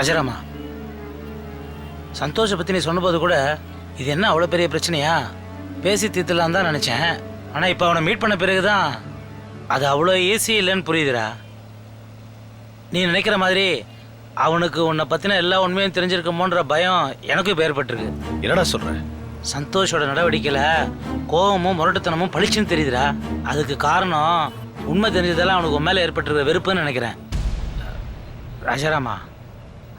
ரஜராமா சந்தோஷை பற்றி நீ சொன்னபோது கூட இது என்ன அவ்வளோ பெரிய பிரச்சனையா? பேசி தீர்த்துலாம் தான் நினச்சேன். ஆனால் இப்போ அவனை மீட் பண்ண பிறகு தான் அது அவ்வளோ ஈஸி இல்லைன்னு புரியுதுடா. நீ நினைக்கிற மாதிரி அவனுக்கு உன்னை பற்றின எல்லா உண்மையும் தெரிஞ்சிருக்குமோன்ற பயம் எனக்கும் இப்போ ஏற்பட்டிருக்கு. என்னடா சொல்ற? சந்தோஷோட நடவடிக்கையில் கோபமும் முரட்டுத்தனமும் பளிச்சுன்னு தெரியுதுடா. அதுக்கு காரணம் உண்மை தெரிஞ்சதெல்லாம் அவனுக்கு உன் மேலே ஏற்பட்டிருக்கிற வெறுப்புன்னு நினைக்கிறேன். ராஜாராமா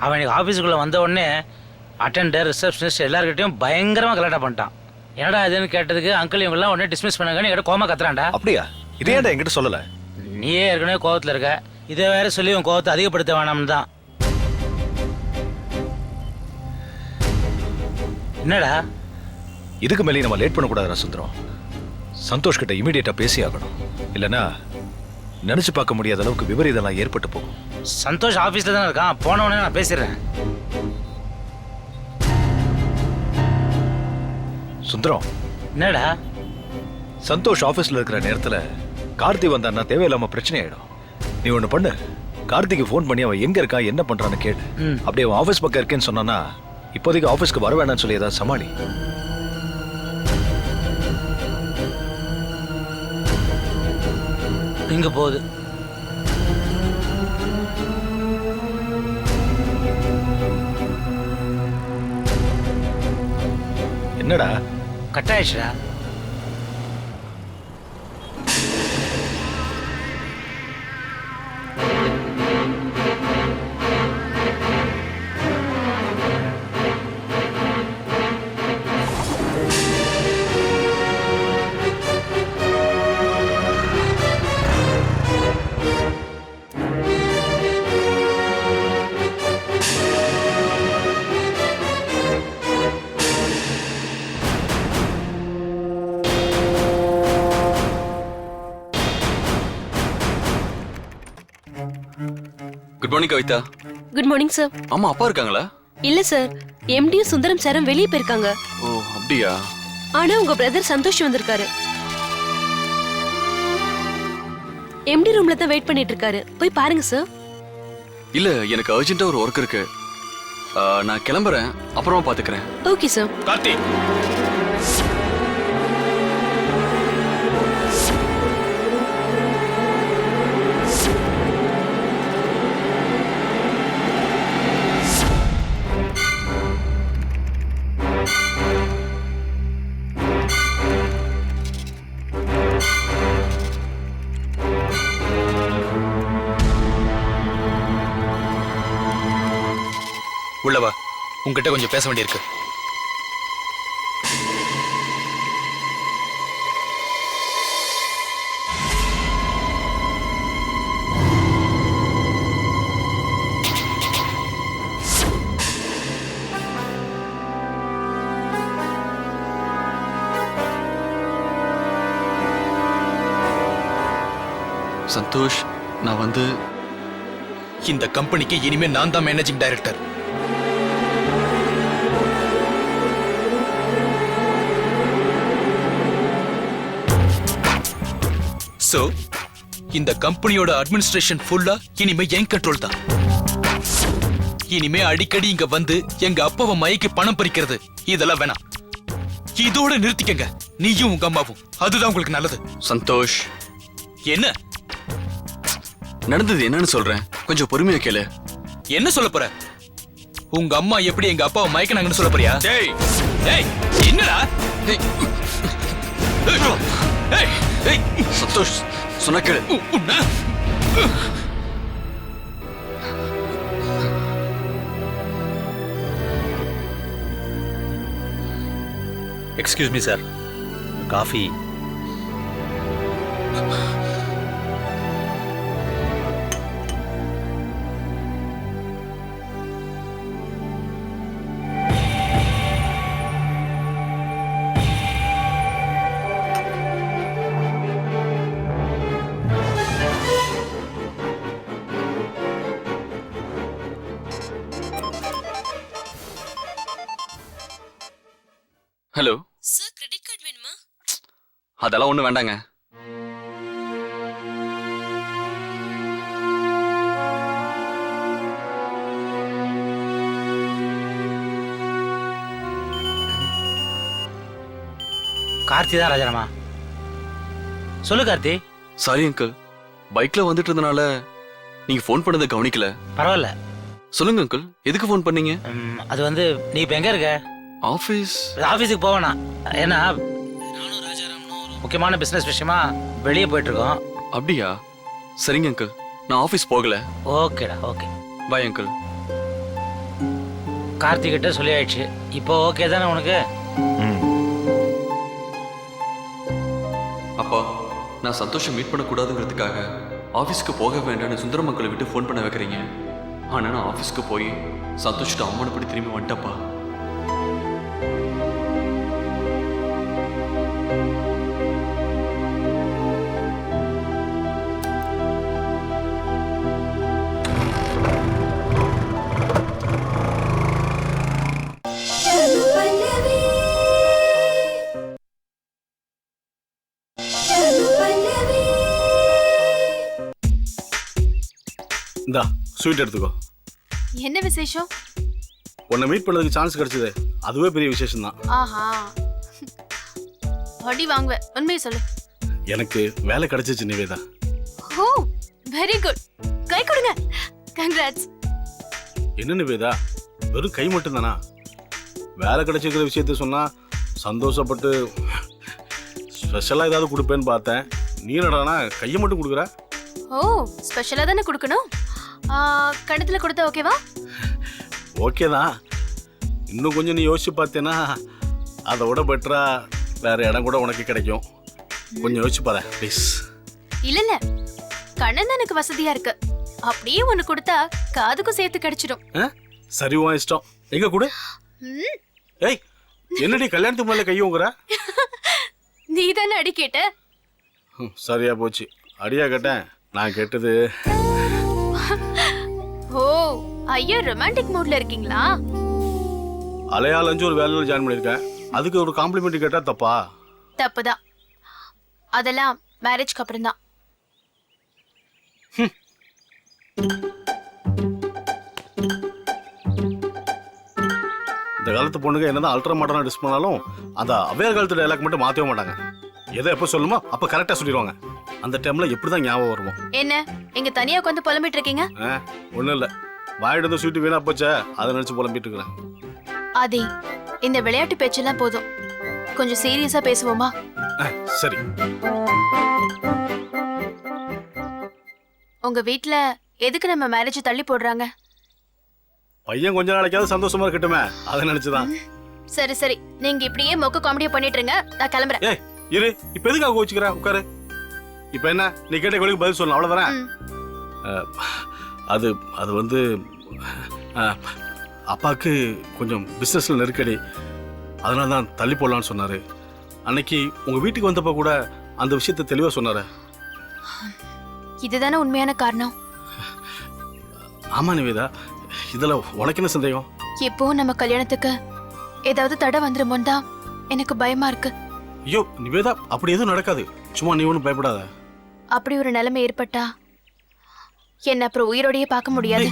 அவன் எனக்கு ஆஃபீஸுக்குள்ளே வந்த உடனே அட்டெண்டர் ரிசப்ஷனிஸ்ட் எல்லாருக்கிட்டையும் பயங்கரமாக கலாட்டா பண்ணிட்டான். என்னடா இதுன்னு கேட்டதுக்கு அங்கிள் இவங்கெல்லாம் உடனே டிஸ்மிஸ் பண்ணாங்கன்னு என்கிட்ட கோமா கத்துறான்டா. அப்படியா? இதே ஏன்டா என்கிட்ட சொல்லல? நீயே ஏற்கனவே கோவத்தில் இருக்க. இதை வேற சொல்லி உன் கோவத்தை அதிகப்படுத்த வேணாம்னு தான். என்னடா? இதுக்கு மேலே நம்ம லேட் பண்ணக்கூடாதுடா சுந்தரம். சந்தோஷ் கிட்ட இமீடியட்டா பேசி ஆகணும் இல்லைன்னா நினைச்சு பார்க்க முடியாத அளவுக்கு விபரீதம்லாம் ஏற்பட்டு போகும். சந்தோஷ் ஆஃபீஸில் தானே இருக்கான். போன உடனே நான் பேசிடுறேன். சுந்தரம். என்னடா? சந்தோஷ் ஆபீஸ்ல இருக்கிற நேரத்துல கார்த்தி வந்தான்னா தேவையில்லாம பிரச்சனை ஆயிடும் நீ ஒண்ணு பண்ணு. கார்த்திக்கு ஃபோன் பண்ணி அவன் எங்க இருக்கா என்ன பண்றான்னு கேட்டு. அப்படியே அவன் ஆபீஸ் பக்கம் இருக்கேன்னு சொன்னானா இப்போதைக்கு ஆபீஸ்க்கு வர வேணாம்னு சொல்லி ஏதாவது சமாளி. இங்க போகுது. என்னடா? Cut ஆயிடுச்சுடா morning Kavitha good morning sir ஆமா அப்பா இருக்காங்களா? இல்ல சார் எம்டியும் சுந்தரம் சாரும் வெளியே போயிருக்காங்க. ஓ அப்படியா? ஆனா உங்க பிரதர் சந்தோஷ் வந்திருக்காரு. எம்டி ரூம்ல தான் வெயிட் பண்ணிட்டு இருக்காரு. போய் பாருங்க சார் இல்ல எனக்கு அர்ஜென்ட்டா ஒரு ஒர்க் இருக்கு. நான் கிளம்புறேன். அப்புறமா பாத்துக்கிறேன். Okay sir Karthi. உங்ககிட்ட கொஞ்சம் பேச வேண்டியிருக்கு. சந்தோஷ் நான் வந்து இந்த கம்பெனிக்கு இனிமே நான் தான் மேனேஜிங் டைரக்டர் சோ இந்த கம்பெனியோட அட்மினிஸ்ட்ரேஷன் ஃபுல்லா இனிமே என் கண்ட்ரோல் தான். இனிமே அடிக்கடி இங்க வந்து எங்க அப்பாவை மயக்கி பணம் பறிக்கிறது இதெல்லாம் வேணாம். இதோட நிறுத்திக்கங்க. நீயும் உங்க அம்மாவும். அதுதான் உங்களுக்கு நல்லது. சந்தோஷ். என்ன? நடந்தது என்னன்னு சொல்றேன். கொஞ்சம் பொறுமையா கேளு. என்ன சொல்ல போற? உங்க அம்மா எப்படி எங்க அப்பாவை மயக்கினாங்கன்னு சொல்ல போறியா? டேய். டேய் என்னடா? ஏய் சந்தோஷ் சொன்ன கேளு. Excuse me sir coffee. Hello sir credit card வேணுமா? அதெல்லாம் ஒன்றும் வேண்டாங்க. கார்த்தி தான் ராஜாராமா. சொல்லு கார்த்தி. சாரி அங்கிள் பைக்ல வந்துட்டு இருந்தனால நீங்க ஃபோன் பண்ணதை கவனிக்கல. பரவாயில்ல. சொல்லுங்க அங்கிள் எதுக்கு ஃபோன் பண்ணீங்க? அது வந்து நீ இப்போ எங்கே இருக்க? ஆபீஸ் ஆஃபீஸுக்கு போவேணா ஏன்னா நானும் ராஜாராமனும் ஒரு முக்கியமான பிஸ்னஸ் விஷயமா வெளியே போயிட்டு இருக்கோம் அப்படியா? சரிங்க அங்கிள் நான் ஆபீஸ் போகல. ஓகேடா ஓகே. பாய் அங்கிள் கார்த்திக் கிட்ட சொல்லி ஆயிடுச்சு இப்போ ஓகே தானே உனக்கு? அப்பா நான் சந்தோஷம் மீட் பண்ணக்கூடாதுங்கிறதுக்காக ஆஃபீஸ்க்கு போக வேண்டாம்னு சுந்தரம் மக்களை விட்டு ஃபோன் பண்ண வைக்கிறீங்க. ஆனால் நான் ஆஃபீஸ்க்கு போய் சந்தோஷத்தை அவமானப்படி திரும்பி வந்துட்டப்பா ஸ்வீட் எடுத்துக்கோ. என்ன விசேஷம்? உன்னை மீட் பண்ணதுக்கு சான்ஸ் கிடைச்சது. அதுவே பெரிய விசேஷம் தான் ஆஹா. அடி வாங்குவேன் உண்மையை சொல்லு. எனக்கு வேலை கிடைச்சிச்சு நிவேதா. ஓ வெரி குட் கை கொடுங்க. கங்க்ராட்ஸ் என்ன நிவேதா? வெறும் கை மட்டும் தானா வேலை கிடைச்சிருக்கிற விஷயத்த சொன்னா சந்தோஷப்பட்டு ஸ்பெஷலாக ஏதாவது கொடுப்பேன்னு பார்த்தேன். நீ என்னடானா கையை மட்டும் கொடுக்குற? ஓ ஸ்பெஷலா தானே கொடுக்கணும்? ஆ, கணத்துல கொடுத்தா ஓகேவா? ஓகே தான் இன்னும் கொஞ்சம் நீ யோசிச்சு பார்த்தேன்னா அதை விட பெட்டரா வேற இடம் கூட உனக்கு கிடைக்கும். கொஞ்சம் யோசிச்சு பாரு ப்ளீஸ் இல்ல இல்ல எனக்கு வசதியா இருக்கு. அப்படியே ஒண்ணு கொடுத்தா காதுக்கும் சேர்த்து கிடைச்சிடும். சரி உன் இஷ்டம். எங்க கொடு? ஏய் என்னடி கல்யாணத்துக்கு முன்னால கையோங்கிற நீ தானே அடி கேட்ட? சரியா போச்சு. அடியா கேட்டேன். நான் கேட்டது ஓ ஐயா ரொமான்டிக் மூட்ல இருக்கீங்களா? அலையாலஞ்சு ஒரு வேலையில் ஜாயின் பண்ணியிருக்கேன். அதுக்கு ஒரு காம்ப்ளிமெண்ட் கேட்டா தப்பா? தப்புதான். அதெல்லாம் மேரேஜ்க்கு அப்புறம் தான் இந்த காலத்து பொண்ணுங்க என்னதான் அல்ட்ரா மாடர்னா டிஸ் பண்ணாலும் அந்த அவையார் காலத்து டைலாக் மட்டும் மாற்றவே மாட்டாங்க. எதை எப்போ சொல்லுமோ அப்போ கரெக்டாக சொல்லிடுவாங்க. அந்த டைம்ல எப்படி தான் ஞாபகம் வருமோ. என்ன? இங்க தனியா உட்காந்து புலம்பிட்டு இருக்கீங்க ஒன்றும் இல்லை. வாயிட்டு வந்து ஸ்வீட்டு வீணா போச்சே? அதை நினச்சி புலம்பிட்டு இருக்கிறேன் ஆதி இந்த விளையாட்டு பேச்செல்லாம் போதும். கொஞ்சம் சீரியஸா பேசுவோமா? சரி. உங்க வீட்ல எதுக்கு நம்ம மேரேஜ் தள்ளி போடுறாங்க? பையன் கொஞ்ச நாளைக்காவது சந்தோஷமா இருக்கட்டுமே. அதை நினச்சிதான். சரி சரி. நீங்க இப்படியே மொக்க காமெடியா பண்ணிட்டு இருங்க. நான் கிளம்புறேன். இரு. இப்போ எதுக்காக கோச்சிக்கிற உட்காரு. இப்போ என்ன? நீ கேட்ட கேள்விக்கு பதில் சொல்லணும். அவ்வளோதானே. அது அது வந்து அப்பாவுக்கு கொஞ்சம் பிஸ்னஸில் நெருக்கடி. அதனால தான் தள்ளி போடலான்னு சொன்னார். அன்னைக்கு உங்கள் வீட்டுக்கு வந்தப்போ கூட அந்த விஷயத்தை தெளிவாக சொன்னார். இதுதானே உண்மையான காரணம்? ஆமாம் நிவேதா. இதில் உனக்கு என்ன சந்தேகம்? எப்போ நம்ம கல்யாணத்துக்கு ஏதாவது தடை வந்துருமோன்னு தான் எனக்கு பயமா இருக்கு. ஐயோ நிவேதா அப்படி எதுவும் நடக்காது. சும்மா நீ ஒன்றும் பயப்படாத. அப்படி ஒரு நிலைமை ஏற்பட்டா என்ன அப்புறம் உயிரோடயே பார்க்க முடியாது?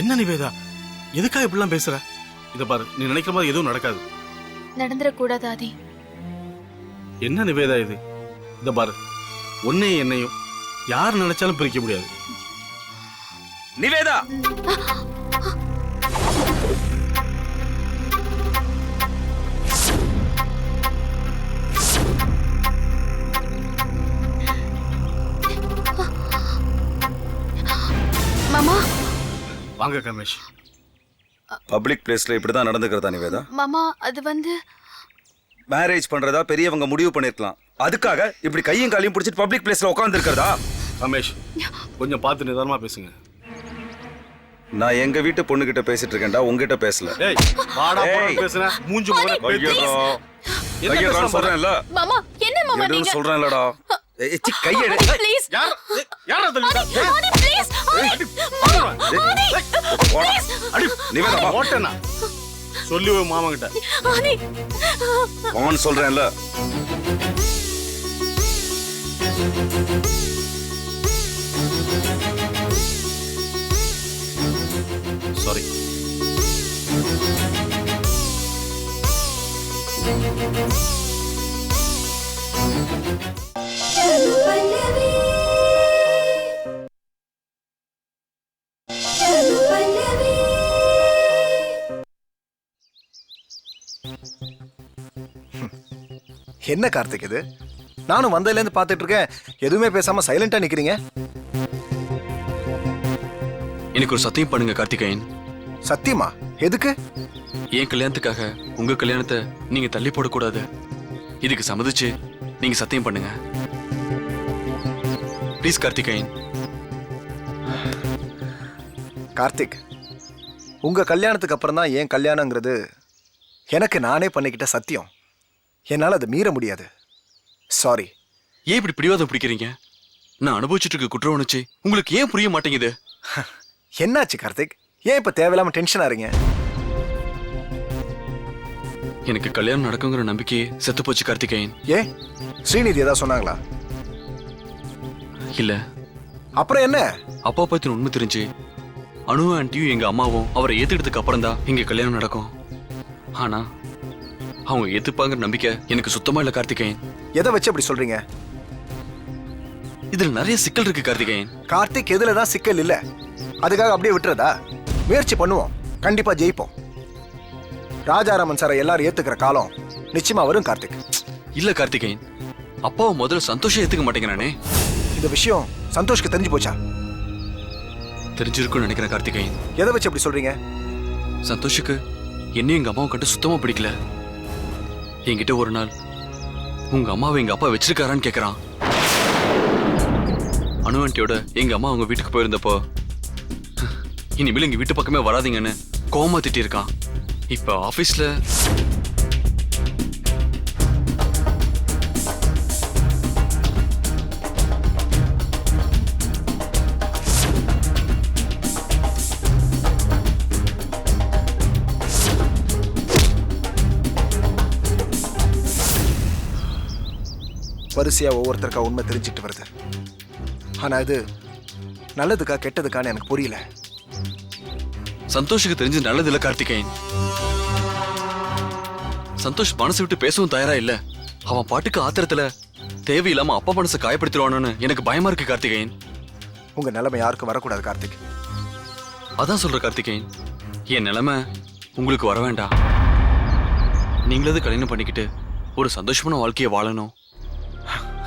என்ன நிவேதா எதுக்காக இப்படிலாம் பேசுற? இதை பாரு நீ நினைக்கிற மாதிரி எதுவும் நடக்காது. நடந்துடக்கூடாது ஆதி. என்ன நிவேதா இது? இதை பாரு உன்னையும் என்னையும் யார் நினைச்சாலும் பிரிக்க முடியாது. நிவேதா! வாங்க கமேஷ் பப்ளிக் பிளேஸ்ல இப்படிதான் நடந்துக்கிறதா நிவேதா? மாமா அது வந்து மேரேஜ் பண்றதா பெரியவங்க முடிவு பண்ணிருக்கலாம். அதுக்காக இப்படி கையும் காலையும் பிடிச்சிட்டு பப்ளிக் பிளேஸ்ல உட்கார்ந்து இருக்கிறதா ரமேஷ் கொஞ்சம் பார்த்து நிதானமா பேசுங்க. நான் எங்க வீட்டு பொண்ணு கிட்ட பேசிட்டு இருக்கேன்டா உங்ககிட்ட பேசல. ஏய் வாடா போடா. பேசுன மூஞ்சி முகர என்ன கையடான்னு பேசுறான் சொல்றேன்ல? மாமா? என்ன மாமா நீங்க? சொல்றேன்லடா. ஏய், சி, கையெடு ப்ளீஸ் யார் யாரா தள்ளிட்டா? ஓட்டனா சொல்லி மாமங்கிட்ட மாமன் சொல்றேன்ல. சாரி Hello, என்ன கார்த்திக் இது? நானும் வந்ததுலேருந்து பார்த்துட்டு இருக்கேன். எதுவுமே பேசாம சைலண்டா நிக்கிறீங்க? எனக்கு ஒரு சத்தியம் பண்ணுங்க கார்த்திகேயன். சத்தியமா? எதுக்கு? என் கல்யாணத்துக்காக உங்க கல்யாணத்தை நீங்க தள்ளி போடக்கூடாது. இதுக்கு சம்மதிச்சு நீங்க சத்தியம் பண்ணுங்க. ப்ளீஸ் கார்த்திகேயன். கார்த்திக் உங்க கல்யாணத்துக்கு அப்புறம் தான் என் கல்யாணங்கிறது எனக்கு நானே பண்ணிக்கிட்ட சத்தியம். என்னால் அதை மீற முடியாது. சாரி ஏன் இப்படி பிடிவாதம் பிடிக்கிறீங்க? நான் அனுபவிச்சுட்டு இருக்க குற்ற உணர்ச்சி உங்களுக்கு ஏன் புரிய மாட்டேங்குது? என்னாச்சு கார்த்திக்? ஏன் இப்போ தேவையில்லாம டென்ஷன் ஆறீங்க எனக்கு கல்யாணம் நடக்குங்கிற நம்பிக்கையே செத்து போச்சு கார்த்திகேயன். ஏ ஸ்ரீநிதி ஏதாவது சொன்னாங்களா? இல்ல. அப்புறம் என்ன? அப்பா பத்தின உண்மை தெரிஞ்சு அனு ஆண்டியும் எங்க அம்மாவும் அவரை ஏத்துக்கிட்டதுக்கு அப்புறம் தான் எங்க கல்யாணம் நடக்கும். ஆனா அவங்க ஏத்துப்பாங்கிற நம்பிக்கை எனக்கு சுத்தமா இல்ல கார்த்திகேயன். எதை வச்சு அப்படி சொல்றீங்க? இதுல நிறைய சிக்கல் இருக்கு கார்த்திகேயன். கார்த்திக் எதுல தான் சிக்கல் இல்ல? அதுக்காக அப்படியே விட்டுறதா? முயற்சி பண்ணுவோம். கண்டிப்பா ஜெயிப்போம். ராஜாராமன் சாரை எல்லாரும் ஏத்துக்கிற காலம் நிச்சயமா வரும் கார்த்திக். இல்ல கார்த்திகேயன். அப்பாவை முதல்ல சந்தோஷம் ஏத்துக்க மாட்டேங்கிறானே இந்த விஷயம் சந்தோஷ்க்கு தெரிஞ்சு போச்சா? தெரிஞ்சிருக்கும்னு நினைக்கிறேன் கார்த்திகேயன். எதை வச்சு அப்படி சொல்றீங்க? சந்தோஷுக்கு என்னையும் எங்க அம்மாவும் கண்டு சுத்தமா பிடிக்கல. என்கிட்ட ஒரு நாள் உங்க அம்மாவை எங்க அப்பா வச்சிருக்காரான்னு கேக்குறான். அனு ஆண்டியோட எங்க அம்மா அவங்க வீட்டுக்கு போயிருந்தப்போ இனிமேல் எங்க வீட்டு பக்கமே வராதீங்கன்னு கோமா திட்டியிருக்கான். இப்ப ஆபீஸ்ல வரிசையா ஒவ்வொருத்தருக்கா உண்மை தெரிஞ்சுட்டு வருது. ஆனா இது நல்லதுக்கா கெட்டதுக்கான்னு எனக்கு புரியல. சந்தோஷுக்கு தெரிஞ்சு நல்லது இல்ல கார்த்திகேயன். சந்தோஷ் மனசு விட்டு பேசவும் தயாரா இல்ல. அவன் பாட்டுக்கு ஆத்திரத்துல தேவையில்லாம அப்பா மனசை காயப்படுத்திடுவானோன்னு எனக்கு பயமா இருக்கு கார்த்திகேயன். உங்க நிலைமை யாருக்கும் வரக்கூடாது கார்த்திக். அதான் சொல்ற கார்த்திகேயன். என் நிலைமை உங்களுக்கு வர வேண்டாம் நீங்களாவது கல்யாணம் பண்ணிக்கிட்டு ஒரு சந்தோஷமான வாழ்க்கையை வாழணும்.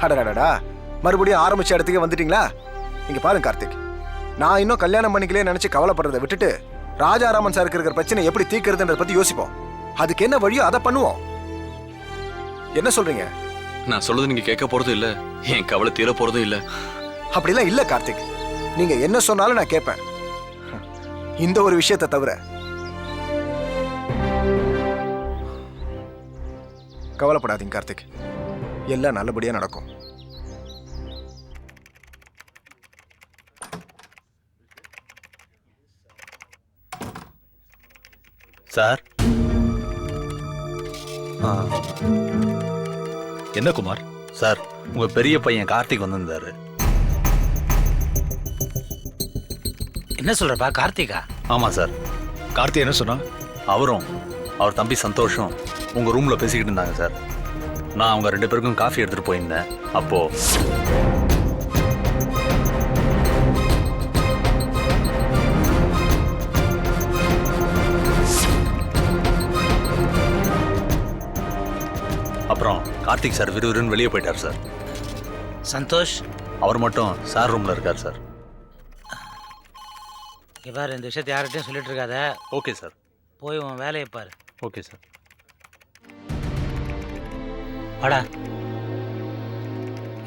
அடடடா மறுபடியும் ஆரம்பிச்ச இடத்துக்கே வந்துட்டீங்களா? இங்க பாருங்க கார்த்திக். நான் இன்னும் கல்யாணம் பண்ணிக்கலே நினைச்சு கவலைப்படுறதை விட்டுட்டு ராஜாராமன் சாருக்கு இருக்கிற பிரச்சனை எப்படி தீர்க்கறதுன்றத பத்தி யோசிப்போம். அதுக்கு என்ன வழியோ அதை பண்ணுவோம். என்ன சொல்றீங்க? நான் சொல்றது நீங்க கேட்க போறதும் இல்ல. என் கவலை தீர போறதும் இல்ல. அப்படிலாம் இல்ல கார்த்திக். நீங்க என்ன சொன்னாலும் நான் கேட்பேன். இந்த ஒரு விஷயத்தை தவிர. கவலைப்படாதீங்க கார்த்திக். எல்லாம் நல்லபடியா நடக்கும். சார். என்ன குமார்? சார். உங்க பெரிய பையன் கார்த்திக் வந்திருந்தாரு. என்ன சொல்றப்பா கார்த்திகா? ஆமா சார். கார்த்தி என்ன சொன்னா? அவரும் அவர் தம்பி சந்தோஷம் உங்க ரூம்ல பேசிக்கிட்டு இருந்தாங்க சார். நான் அவங்க ரெண்டு பேருக்கும் காஃபி எடுத்துட்டு போயிருந்தேன். அப்போ அப்புறம் கார்த்திக் சார் விறுவிறுன்னு வெளியே போயிட்டார் சார். சந்தோஷ். அவர் மட்டும் சார் ரூம்ல இருக்கார் சார். இவ்வாறு இந்த விஷயத்தை யார்கிட்டயும் சொல்லிட்டு இருக்காத. Okay sir. போய் உன் வேலையை பாரு. Okay sir. வாடா.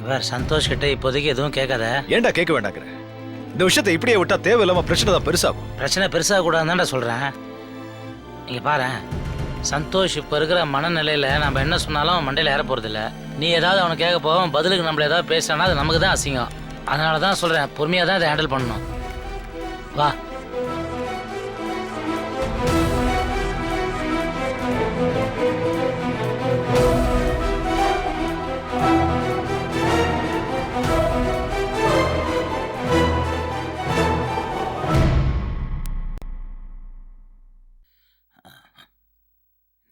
இவர் சந்தோஷ் கிட்ட இப்போதைக்கு எதுவும் கேட்காத. ஏன்டா கேட்க வேண்டாங்கிற? இந்த விஷயத்தை இப்படியே விட்டா தேவையில்லாம பிரச்சனை தான் பெருசாகும். பிரச்சனை பெருசாக கூடாதுன்னு சொல்கிறேன் இங்கே பாரு சந்தோஷ் இப்போ இருக்கிற மனநிலையில் நம்ம என்ன சொன்னாலும் மண்டையில் ஏற போகிறதில்ல நீ ஏதாவது அவனை கேட்க போவோம் பதிலுக்கு நம்மள ஏதாவது பேசினா அது நமக்கு தான் அசிங்கம். அதனால தான் சொல்கிறேன் பொறுமையாக தான் இதை ஹேண்டில் பண்ணணும். வா.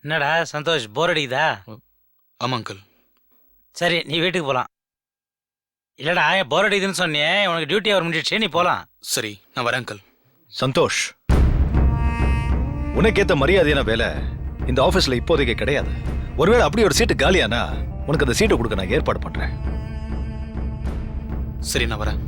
என்னடா சந்தோஷ் போர் அடிக்குதா? ஆமா அங்கிள் சரி நீ வீட்டுக்கு போகலாம் இல்லைடா போர் அடிக்குதுன்னு சொன்னியே உனக்கு டியூட்டி அவர் முடிஞ்சிடுச்சு நீ போகலாம் சரி நான் வரேன் அங்கிள் சந்தோஷ் உனக்கேத்த மரியாதையான வேலை இந்த ஆபீஸ்ல இப்போதைக்கு கிடையாது. ஒருவேளை அப்படி ஒரு சீட்டு காலியானா உனக்கு அந்த சீட்டை கொடுக்க நான் ஏற்பாடு பண்றேன். சரி நான் வரேன்.